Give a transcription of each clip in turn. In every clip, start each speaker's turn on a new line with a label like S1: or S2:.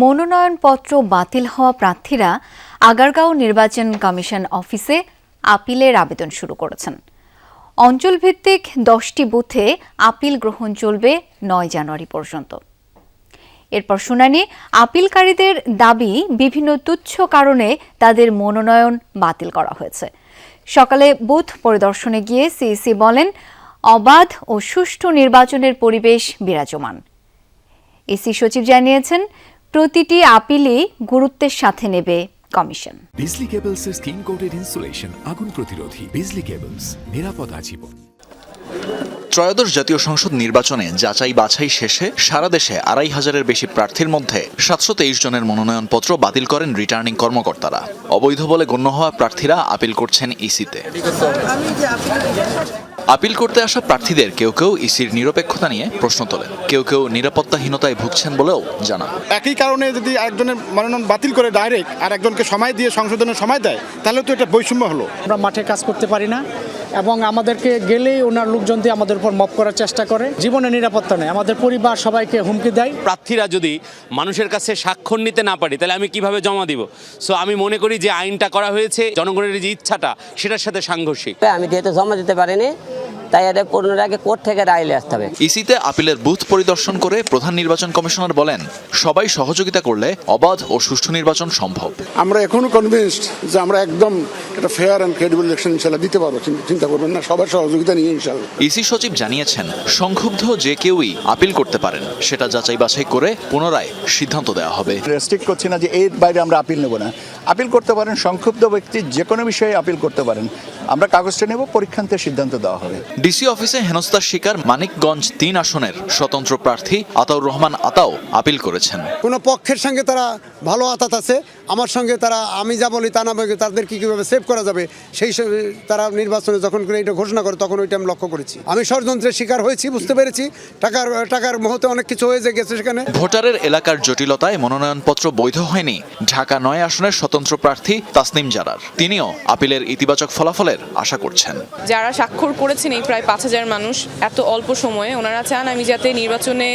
S1: মনোনয়নপত্র বাতিল হওয়া প্রার্থীরা আগারগাঁও নির্বাচন কমিশন অফিসে আপিলের আবেদন শুরু করেছেন। অঞ্চলভিত্তিক দশটি বুথে আপিল গ্রহণ চলবে নয় জানুয়ারি পর্যন্ত। এরপর শুনানি, আপিলকারীদের দাবি বিভিন্ন তুচ্ছ কারণে তাদের মনোনয়ন বাতিল করা হয়েছে। সকালে বুথ পরিদর্শনে গিয়ে সিইসি বলেন, অবাধ ও সুষ্ঠু নির্বাচনের পরিবেশ বিরাজমান। এসি সচিব জানিয়েছেন প্রতিটি আপিলই গুরুত্বের সাথে নেবে কমিশন।
S2: বিজলি কেবলসের স্কিন কোটেড ইনসুলেশন আগুন প্রতিরোধী। বিজলি কেবলস নিরাপদ আজীবন।
S3: ত্রয়োদশ জাতীয় সংসদ নির্বাচনে যাচাই বাছাই শেষে সারা দেশে আড়াই হাজারের বেশি প্রার্থীর মধ্যে সাতশো তেইশ জনের মনোনয়নপত্র বাতিল করেন রিটার্নিং কর্মকর্তারা। অবৈধ বলে গণ্য হওয়া প্রার্থীরা আপিল করছেন ইসিতে আপিল করতে আসা প্রার্থীদের কেউ কেউ ইসির নিরপেক্ষতা নিয়ে প্রশ্ন তোলেন। কেউ কেউ নিরাপত্তাহীনতায় ভুগছেন বলেও জানান।
S4: একই কারণে যদি একজনের মনোনয়ন বাতিল করে ডাইরেক্ট আর একজনকে সময় দিয়ে সংশোধনের সময় দেয় তাহলে তো এটা বৈষম্য হলো।
S5: আমরা মাঠে কাজ করতে পারি না। এবং আমাদেরকে গেলেই ওনার লোকজন দিয়ে আমাদের উপর মপ করার চেষ্টা করে। জীবনে নিরাপত্তা নেই। আমাদের পরিবার সবাইকে হুমকি দেয়।
S6: প্রার্থীরা যদি মানুষের কাছে স্বাক্ষর নিতে না পারি তাহলে আমি কীভাবে জমা দিব? সো আমি মনে করি যে আইনটা করা হয়েছে জনগণের যে ইচ্ছাটা সেটার সাথে সাংঘর্ষিক।
S7: আমি যেহেতু জমা দিতে পারিনি তাই এদের পূর্ণের আগে কোর্ট থেকে রায় নিয়ে আসতে হবে।
S3: ইসিতে আপিলের বুথ পরিদর্শন করে প্রধান নির্বাচন কমিশনার বলেন সবাই সহযোগিতা করলে অবাধ ও সুষ্ঠু নির্বাচন সম্ভব।
S4: আমরা এখনও কনভিন্সড যে আমরা একদম একটা ফেয়ার অ্যান্ড ক্রেডিবল ইলেকশন ইনশাল্লাহ দিতে পারব চিন্তা করবেন না সবার সহযোগিতা নিয়ে ইনশাল্লাহ।
S3: ইসি সচিব জানিয়েছেন সংক্ষুব্ধ যে কেউই আপিল করতে পারেন সেটা যাচাই বাছাই করে পুনরায় সিদ্ধান্ত দেওয়া হবে।
S8: রেস্ট্রিক্ট করছি না যে এর বাইরে আমরা আপিল নেব না। আপিল করতে পারেন সংক্ষুব্ধ ব্যক্তি যে কোনো বিষয়ে আপিল করতে পারেন। আমরা কাগজটা নেব পরীক্ষান্তে সিদ্ধান্ত দেওয়া হবে।
S3: ডিসি অফিসে হেনস্থার শিকার মানিকগঞ্জ তিন আসনের স্বতন্ত্র প্রার্থী আতাউর রহমান আতাও আপিল করেছেন।
S9: কোনো পক্ষের সঙ্গে তারা ভালো আতাত আছে আমার সঙ্গে তারা আমি যা বলি তা না বলি তাদেরকে কীভাবে সেভ করা যাবে সেই তারা নির্বাচনে যখন করে এটা ঘোষণা করে তখন ওইটা আমি লক্ষ্য করেছি। আমি ষড়যন্ত্রের শিকার হয়েছি বুঝতে পেরেছি। টাকার টাকার মুহূর্তে অনেক কিছু হয়ে গেছে সেখানে।
S3: ভোটারের এলাকার জটিলতায় মনোনয়নপত্র বৈধ হয়নি। ঢাকা নয় আসনের স্বতন্ত্র প্রার্থী তাসনিম জারার। তিনিও আপিলের ইতিবাচক ফলাফলের আশা করছেন।
S10: যারা স্বাক্ষর করেছেন এই প্রায় পাঁচ হাজার মানুষ এত অল্প সময়ে ওনারা চান আমি যাতে নির্বাচনে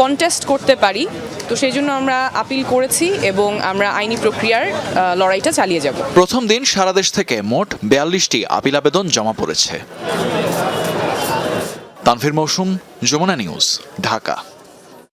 S10: কন্টেস্ট করতে পারি। তো সেই জন্য আমরা আপিল করেছি এবং আমরা আইনি প্রক্রিয়ার লড়াইটা চালিয়ে যাব।
S3: প্রথম দিন সারা দেশ থেকে মোট বিয়াল্লিশটি আপিল আবেদন জমা পড়েছে। তানভীর মৌসুম যমুনা নিউজ ঢাকা।